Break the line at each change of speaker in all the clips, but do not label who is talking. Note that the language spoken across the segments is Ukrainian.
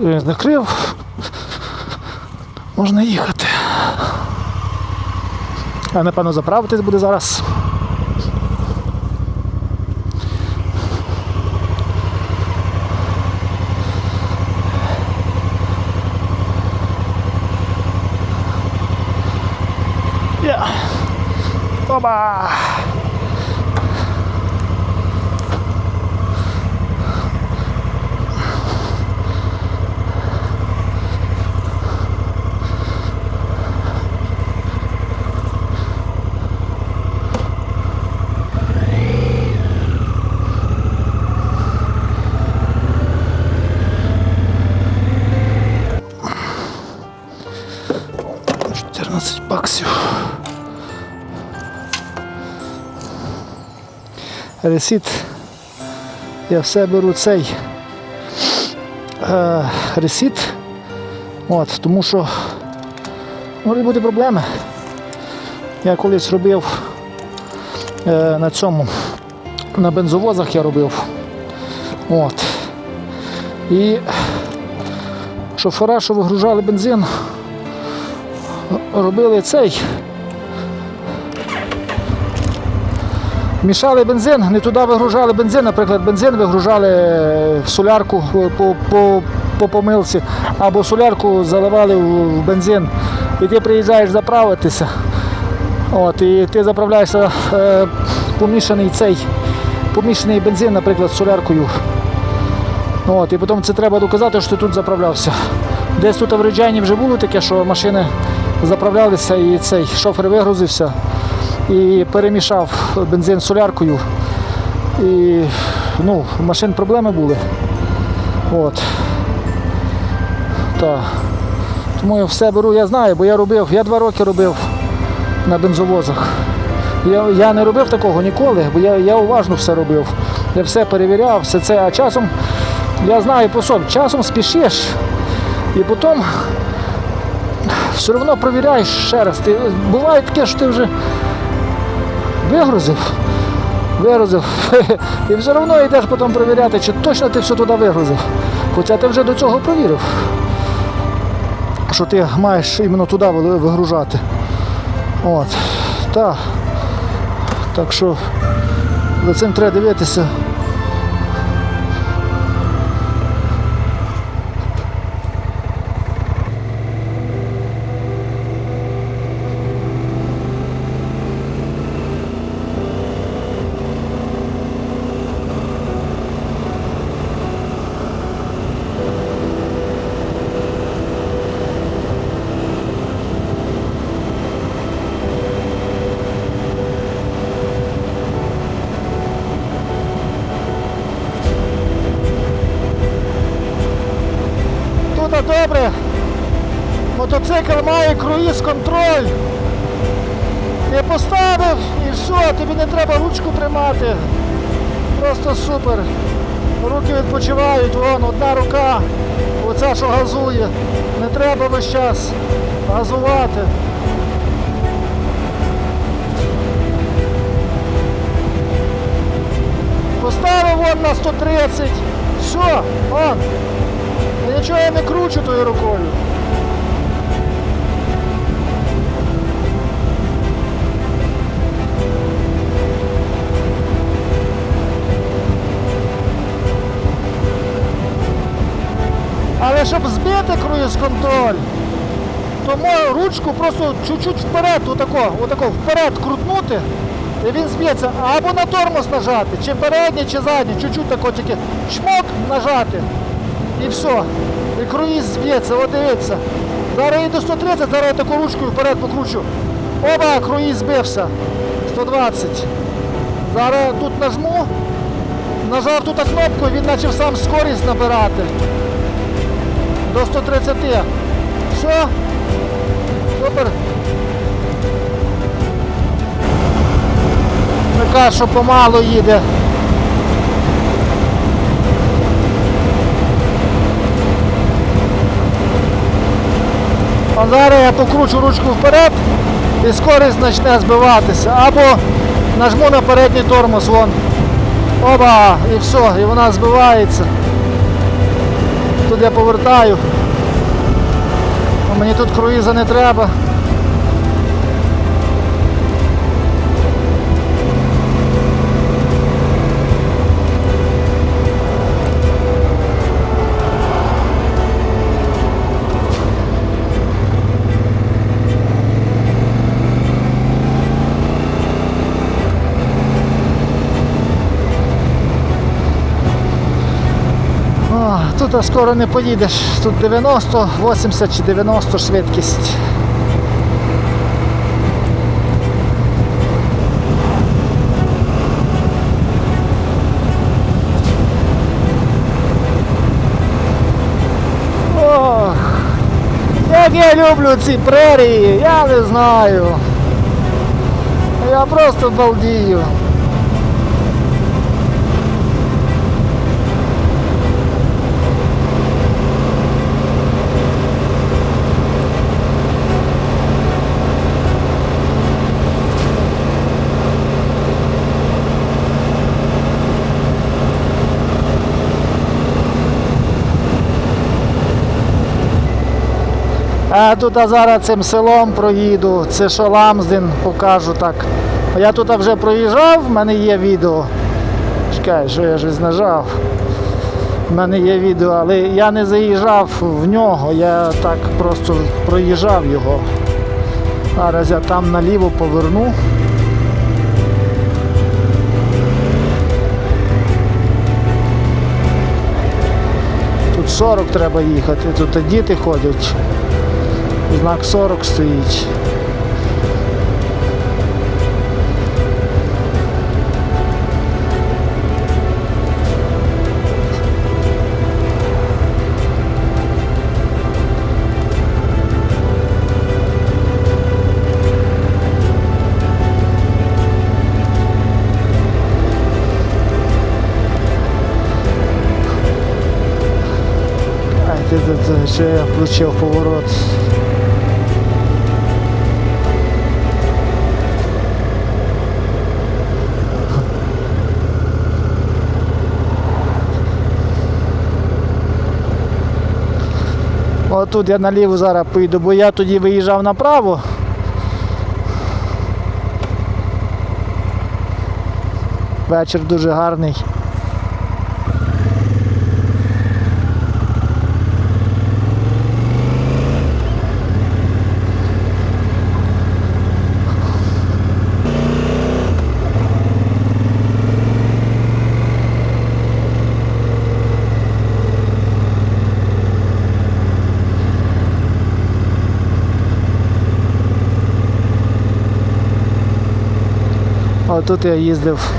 Е, Накрив. Можна їхати. А напевно заправитись буде зараз. 15 баксів. Ресіт. Я все беру цей е, ресіт, От, тому що ну, можуть бути проблеми. Я колись робив е, на цьому, на бензовозах я робив. От. І шофера, що вигружали бензин робили цей. Мішали бензин, не туди вигружали бензин, наприклад, бензин вигружали в солярку по, по, по помилці, або солярку заливали в в бензин. І ти приїжджаєш заправитися. От, і ти заправляєшся е, помішаний цей, помішаний бензин, наприклад, з соляркою. От, і потім це треба доказати, що ти тут заправлявся. Десь тут в Реджайні вже було таке, що машини заправлялися і цей шофер вигрузився і перемішав бензин з соляркою. І ну, машин проблеми були. От. Так. Тому я все беру, я знаю, бо я робив, я два роки робив на бензовозах. Я, я не робив такого ніколи, бо я, я уважно все робив. Я все перевіряв, все це, а часом я знаю по собі, часом спішиш і потім все одно перевіряєш ще раз. Ти, буває таке, що ти вже вигрузив, вигрузив, і все одно йдеш потім перевіряти, чи точно ти все туди вигрузив. Хоча ти вже до цього провірив, що ти маєш іменно туди вигружати. От. Так. Так що за цим треба дивитися. Тут добре. Мотоцикл має круїз-контроль. Ти поставив і все, тобі не треба ручку тримати. Просто супер. Руки відпочивають, вон одна рука, оця що газує. Не треба весь час газувати. Поставив вон на 130. Все, вон. Нічого я не кручу тою рукою. Але щоб збити круїз-контроль, то мою ручку просто чуть-чуть вперед, отако, отако вперед крутнути, і він зб'ється. Або на тормоз нажати, чи передній, чи задній, чуть-чуть тако тільки чмок нажати. І все. І круїз зб'ється, от дивіться. Зараз їду 130, зараз я таку ручкою вперед покручу. Оба, круїз збився. 120. Зараз тут нажму, нажав тут кнопку, він почав сам скорість набирати. До 130. Все. Супер. Така, що помало їде. А зараз я покручу ручку вперед і скорість почне збиватися. Або нажму на передній тормоз вон. Оба, і все, і вона збивається. Тут я повертаю. Мені тут круїза не треба. О, тут скоро не поїдеш. Тут 90, 80 чи 90 швидкість. Ох, як я люблю ці прерії, я не знаю. Я просто балдію. А тут зараз цим селом проїду, це що покажу так. Я тут вже проїжджав, в мене є відео. Чекай, що я щось нажав. У мене є відео, але я не заїжджав в нього, я так просто проїжджав його. Зараз я там наліво поверну. Тут 40 треба їхати, тут діти ходять. Знак 40 стоїть. Ти, ще я включив поворот. Отут я наліво зараз поїду, бо я тоді виїжджав направо. Вечір дуже гарний. Тут я їздив.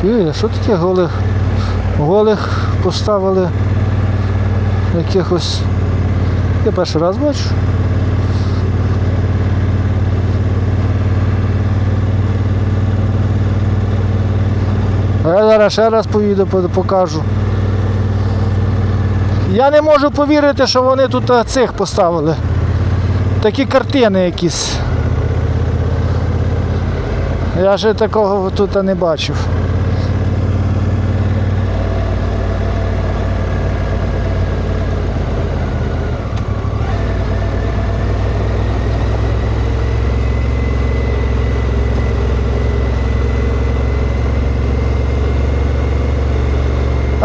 Чи, що таке голих? Голих поставили якихось. Я перший раз бачу. А я зараз ще раз поїду, покажу. Я не можу повірити, що вони тут цих поставили. Такі картини якісь. Я ще такого тут не бачив.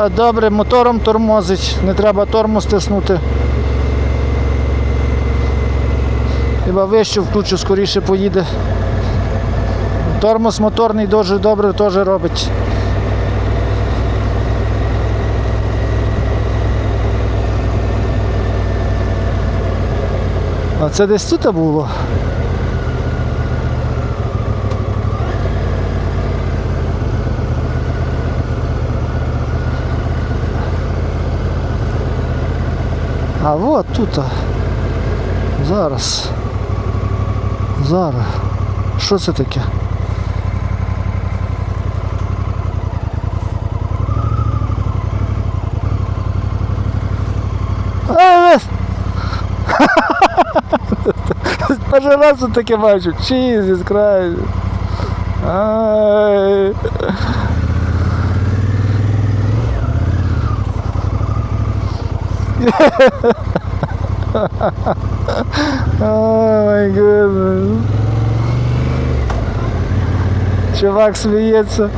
Добре, мотором тормозить, не треба тормоз тиснути. Хіба вище включу, скоріше поїде. Тормоз моторний дуже добре теж робить. А це десь тут було. А от тут. Зараз. Зараз. Що це таке? А, ви- Перший раз тут таке бачу. Чізіс край. Ай. my goodness. Чувак сміється.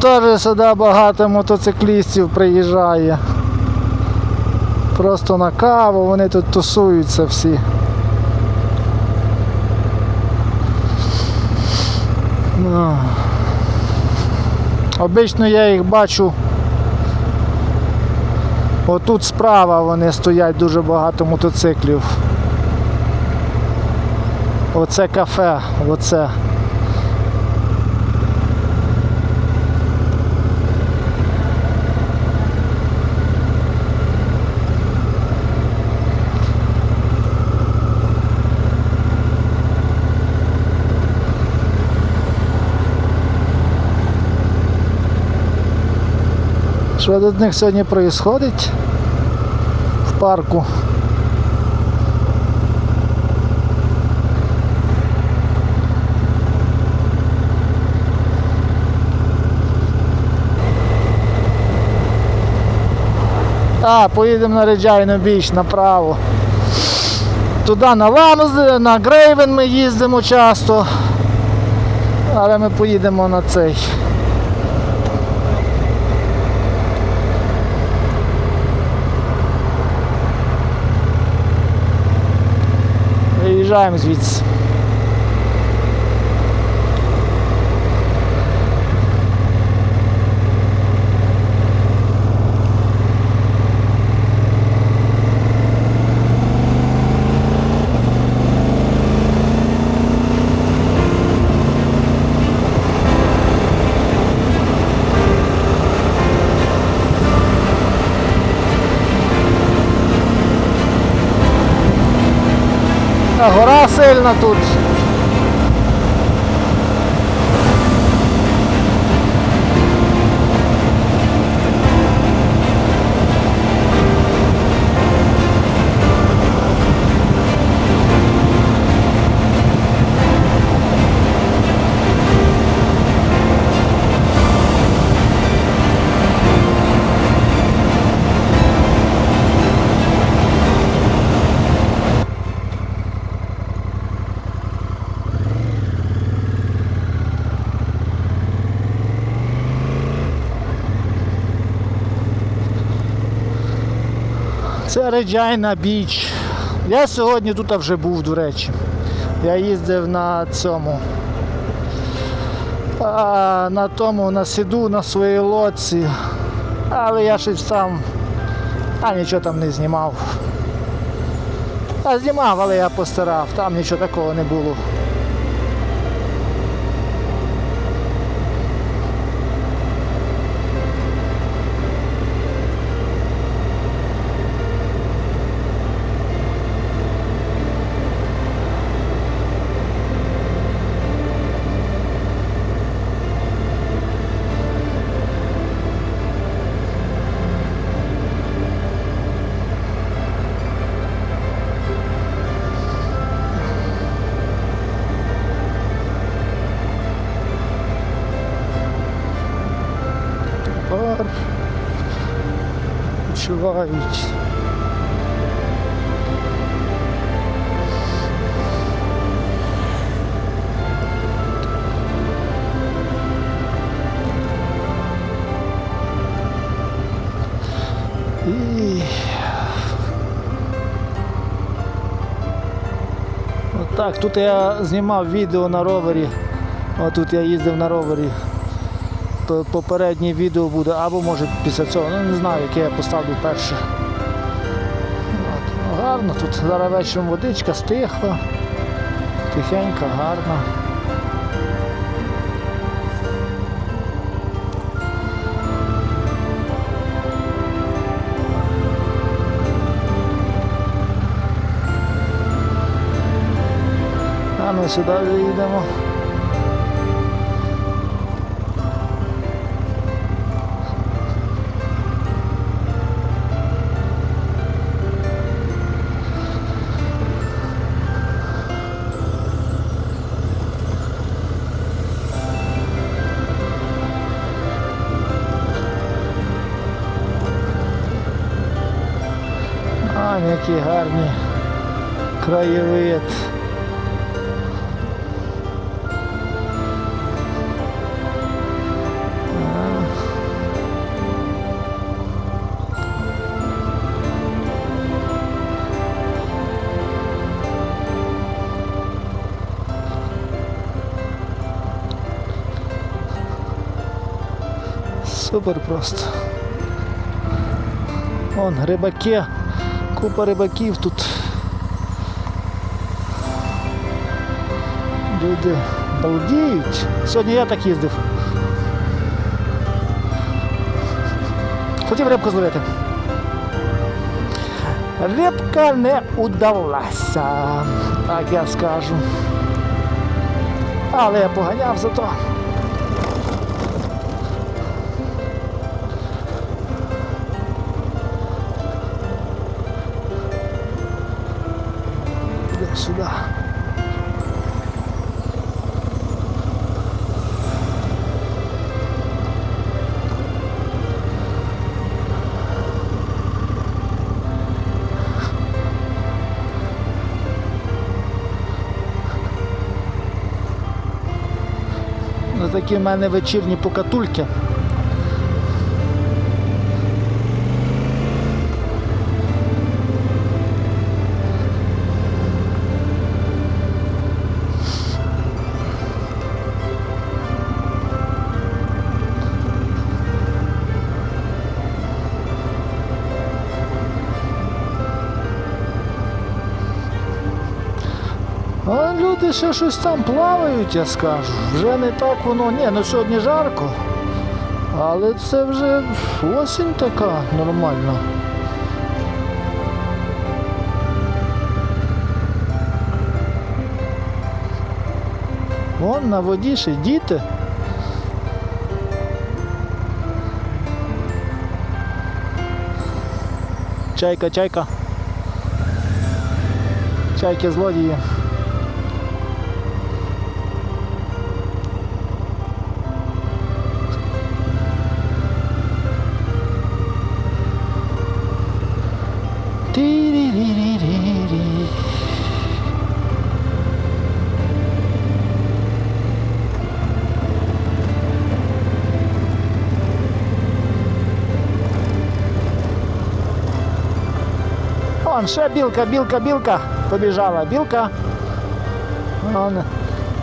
Теж сюди багато мотоциклістів приїжджає. Просто на каву, вони тут тусуються всі. Ну. Обично я їх бачу. Отут справа вони стоять дуже багато мотоциклів. Оце кафе, оце. Що тут них сьогодні відбувається в парку? А, поїдемо на Реджайну біч направо. Туди на Ламзи, на Грейвен ми їздимо часто. Але ми поїдемо на цей. wyjeżdżałem z гора сильна тут. Реджайна Біч. Я сьогодні тут вже був, до речі. Я їздив на цьому. А, на тому на сіду на своїй лодці. Але я щось там. А нічого там не знімав. А знімав, але я постарав, там нічого такого не було. вагаючись. Так, тут я знімав відео на ровері, О, тут я їздив на ровері. Попереднє відео буде, або може після цього. Ну не знаю, яке я поставлю перше. От. Ну, гарно, тут зараз вечором водичка стихла. Тихенька, гарна. А ми сюди вже йдемо. А, які гарні краєвид. Супер просто. Вон рибаки, купа рибаків тут. Люди балдіють. Сьогодні я так їздив. Хотів рибку зловити. Рибка не удалася, так я скажу. Але я поганяв зато. Ну, такі в мене вечірні покатульки. Люди ще щось там плавають, я скажу. Вже не так воно. Ні, ну сьогодні жарко. Але це вже осінь така нормальна. Вон на воді ще діти. Чайка, чайка. Чайки злодії. Вон ще білка, білка, білка побіжала. Білка. Вон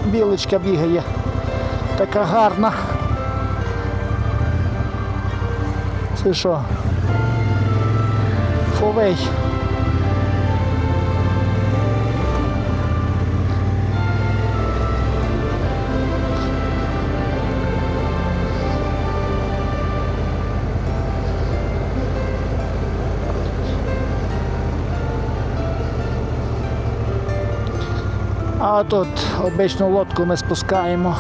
білочка бігає. Така гарна. Це що? Фовей. Тут обичну лодку ми спускаємо.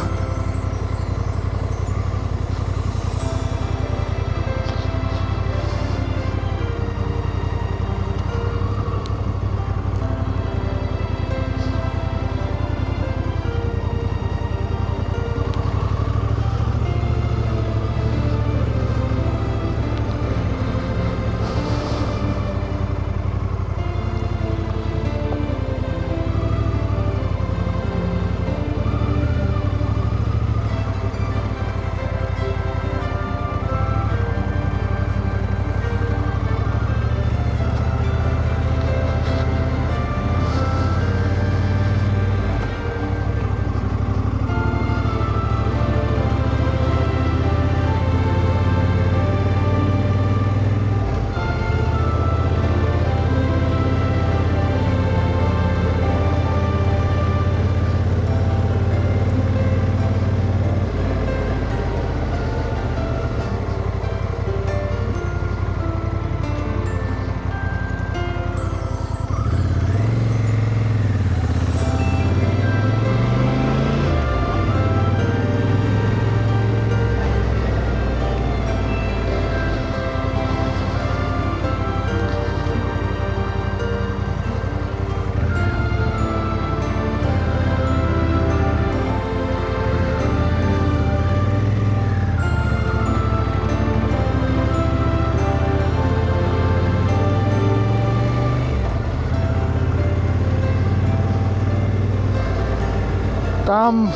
Там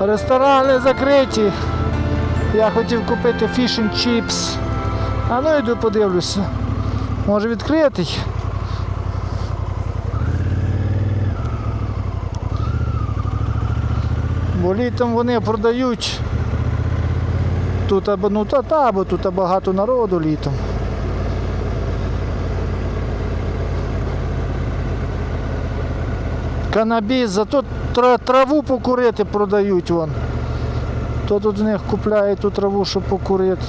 ресторани закриті. Я хотів купити and chips. А ну йду подивлюся. Може відкритий. Бо літом вони продають. Тут або ну та та, бо тут багато народу літом. Канабіс, зато траву покурити продають вон. Хто тут в них купляє ту траву, щоб покурити?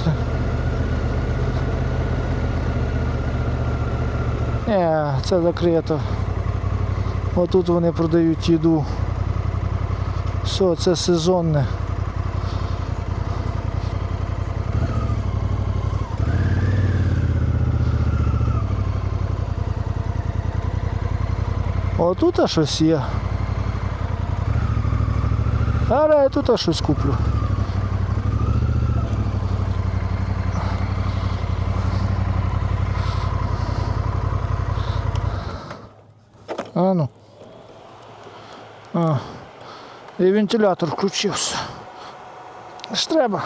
Не, це закрито. Отут вони продають їду. Все, це сезонне. Отут а щось є. Але я тут а щось куплю. А ну. А. І вентилятор включився. Ж треба.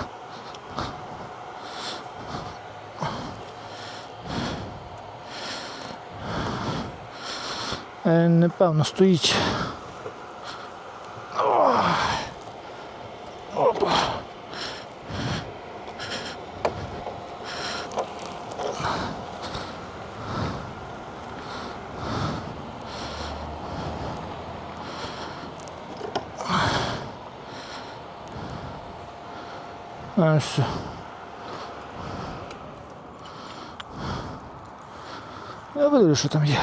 Непевно стоїть. Опа. А все. Я подивлюсь, що там є.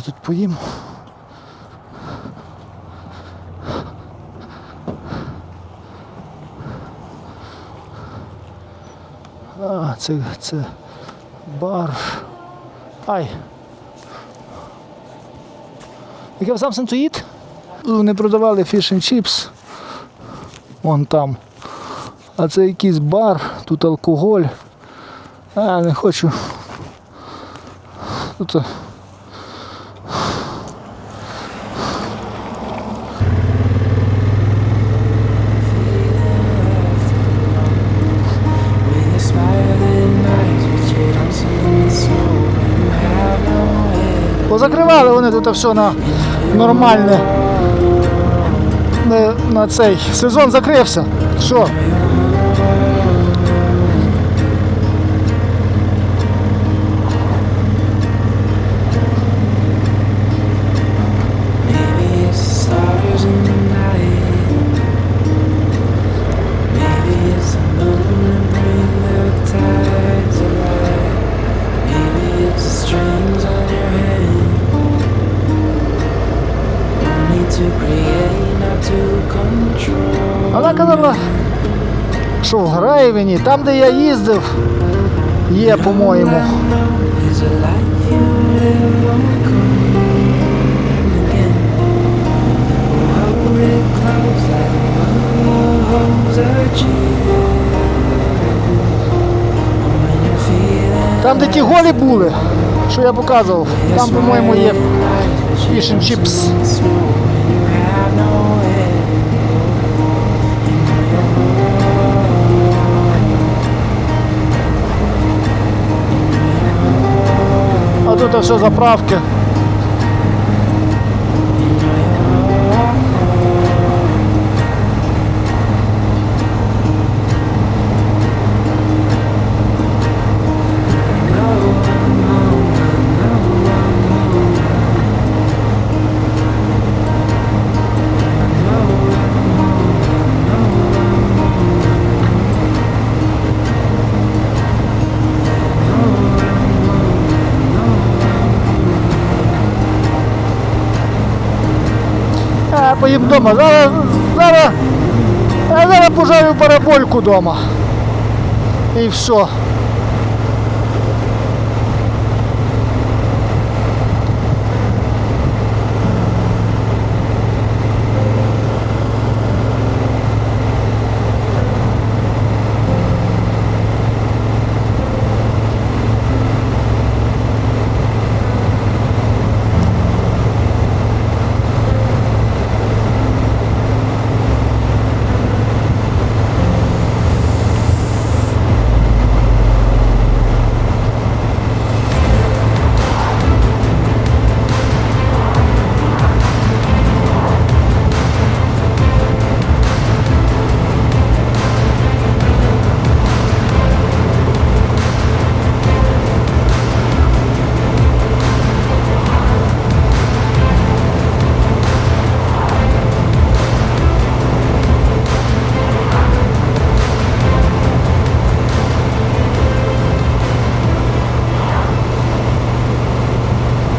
А тут поїмо. А, це, це бар. Ай. Have something to? Вони продавали fish and chips. Вон там. А це якийсь бар, тут алкоголь. А, не хочу. Тут. Тут все на нормальне. На цей сезон закрився. Що? Вона казала, що в Граєвіні, там де я їздив, є, по-моєму.
Oh,
Там, де ті голі були, що я показував, там, по-моєму, є fish and тут все заправки. Поїм вдома. Зараз, зараз, зараз пожарю парабольку вдома. І все.